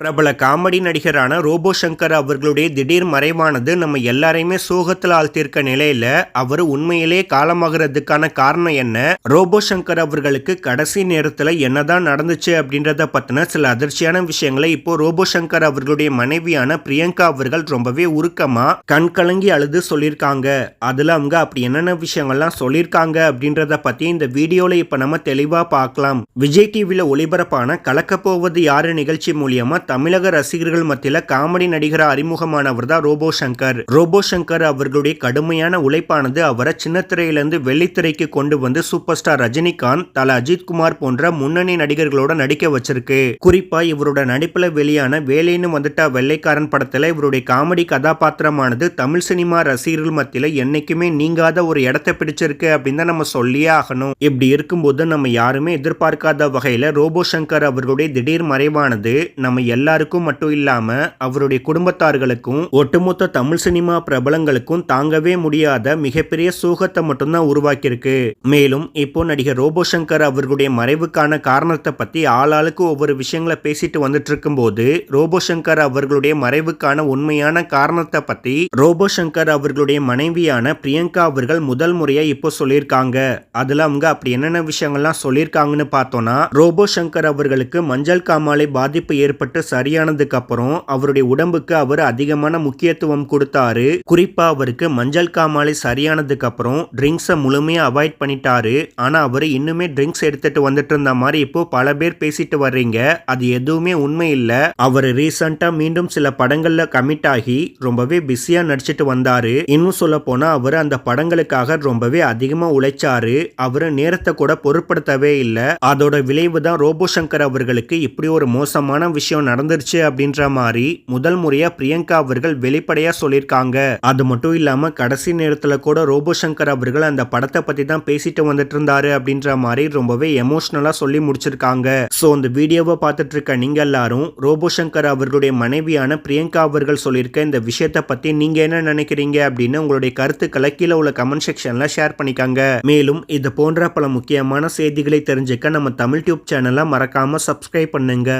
பிரபல comedy நடிகரான robot Shankar அவர்களுடைய திடீர் மறைவானது நம்ம எல்லாரையுமே சோகத்தில் ஆழ்த்திருக்க நிலையில அவர் உண்மையிலே காலமாகிறதுக்கான காரணம் என்ன? ரோபோ சங்கர் அவர்களுக்கு கடைசி நேரத்தில் என்னதான் நடந்துச்சு அப்படின்றத பத்தின சில அதிர்ச்சியான விஷயங்களை இப்போ ரோபோ சங்கர் அவர்களுடைய மனைவியான பிரியங்கா அவர்கள் ரொம்பவே உருக்கமா கண் கலங்கி அழுது சொல்லியிருக்காங்க. அதுல அவங்க அப்படி என்னென்ன விஷயங்கள்லாம் சொல்லியிருக்காங்க அப்படின்றத பத்தி இந்த வீடியோல இப்ப நம்ம தெளிவா பார்க்கலாம். விஜய் டிவியில் ஒளிபரப்பான கலக்கப்போவது யாரு நிகழ்ச்சி மூலியமா தமிழக ரசிகர்கள் மத்தியில காமெடி நடிகரா அறிமுகமானவர் தான் ரோபோ சங்கர். ரோபோ சங்கர் அவர்களுடைய கடுமையான உழைப்பானது அவரை சின்னத்திரையிலிருந்து வெள்ளித்திரைக்கு கொண்டு வந்து சூப்பர் ஸ்டார் ரஜினிகாந்த் தல அஜித் குமார் போன்ற முன்னணி நடிகர்களோட நடிக்க வச்சிருக்கு. குறிப்பா இவரோட நடிப்புல வெளியான வேலைன்னு வந்துட்டா வெள்ளைக்காரன் படத்துல இவருடைய காமெடி கதாபாத்திரமானது தமிழ் சினிமா ரசிகர்கள் மத்தியில என்னைக்குமே நீங்காத ஒரு இடத்தை பிடிச்சிருக்கு அப்படின்னு தான் நம்ம சொல்லியே ஆகணும். இப்படி இருக்கும்போது நம்ம யாருமே எதிர்பார்க்காத வகையில ரோபோ சங்கர் அவர்களுடைய திடீர் மறைவானது நம்ம எல்லாருக்கும் மட்டும் இல்லாம அவருடைய குடும்பத்தார்களுக்கும் ஒட்டுமொத்த தமிழ் சினிமா பிரபலங்களுக்கும் தாங்கவே முடியாத மிகப்பெரிய சோகத்தை மட்டும்தான் உருவாக்கியிருக்கு. மேலும் இப்போ நடிகர் ரோபோ சங்கர் அவர்களுடைய மறைவுக்கான காரணத்தை பத்தி ஆளாளுக்கு ஒவ்வொரு விஷயங்களை பேசிட்டு வந்துட்டு இருக்கும்போது ரோபோ சங்கர் அவர்களுடைய மறைவுக்கான உண்மையான காரணத்தை பத்தி ரோபோ சங்கர் அவர்களுடைய மனைவியான பிரியங்கா அவர்கள் முதல் முறையா இப்போ சொல்லியிருக்காங்க. அதுல அவங்க அப்படி என்னென்ன விஷயங்கள்லாம் சொல்லியிருக்காங்கன்னு பார்த்தோம்னா ரோபோ சங்கர் அவர்களுக்கு மஞ்சள் காமாலை பாதிப்பு ஏற்பட்டு சரியானதுக்கு அப்புறம் அவருடைய உடம்புக்கு அவர் அதிகமான முக்கியத்துவம் கொடுத்தாரு. குறிப்பா அவருக்கு மஞ்சள் காமாலை சரியானதுக்கு அப்புறம் ட்ரிங்க்ஸை முழுமையா அவாய்ட் பண்ணிட்டாரு. ஆனா அவர் இன்னுமே ட்ரிங்க்ஸ் எடுத்துட்டு வந்துட்டு இருந்த மாதிரி இப்போ பல பேர் பேசிட்டு வர்றீங்க. அது எதுவுமே உண்மை இல்ல. அவர் ரீசெண்டா மீண்டும் சில படங்கள்ல கமிட் ஆகி ரொம்பவே பிஸியா நடிச்சிட்டு வந்தாரு. இன்னும் சொல்ல போனா அவர் அந்த படங்களுக்காக ரொம்பவே அதிகமா உழைச்சாரு. அவர் நேரத்தை கூட பொருட்படுத்தவே இல்லை. அதோட விளைவு தான் ரோபோ சங்கர் அவர்களுக்கு இப்படி ஒரு மோசமான விஷயம் நடந்துருச்சு அப்படின்ற மாதிரி முதல் முறையா பிரியங்கா அவர்கள் வெளிப்படையா சொல்லியிருக்காங்க. அது மட்டும் இல்லாம கடைசி நேரத்துல கூட ரோபோ சங்கர் அவர்கள் அந்த படத்தை பத்தி தான் பேசிட்டு வந்துட்டு இருந்தாரு அப்படின்ற மாதிரி ரொம்பவே எமோஷனலா சொல்லி முடிச்சிருக்காங்க. சோ அந்த வீடியோவை பார்த்துட்டு இருக்க நீங்க எல்லாரும் ரோபோ சங்கர் அவர்களுடைய மனைவியான பிரியங்கா அவர்கள் சொல்லியிருக்க இந்த விஷயத்தை பத்தி நீங்க என்ன நினைக்கிறீங்க அப்படின்னு உங்களுடைய கருத்துக்களை கீழே உள்ள கமெண்ட் செக்ஷன்ல ஷேர் பண்ணிக்காங்க. மேலும் இது போன்ற பல முக்கியமான செய்திகளை தெரிஞ்சுக்க நம்ம தமிழ் டியூப் சேனலை மறக்காம சப்ஸ்கிரைப் பண்ணுங்க.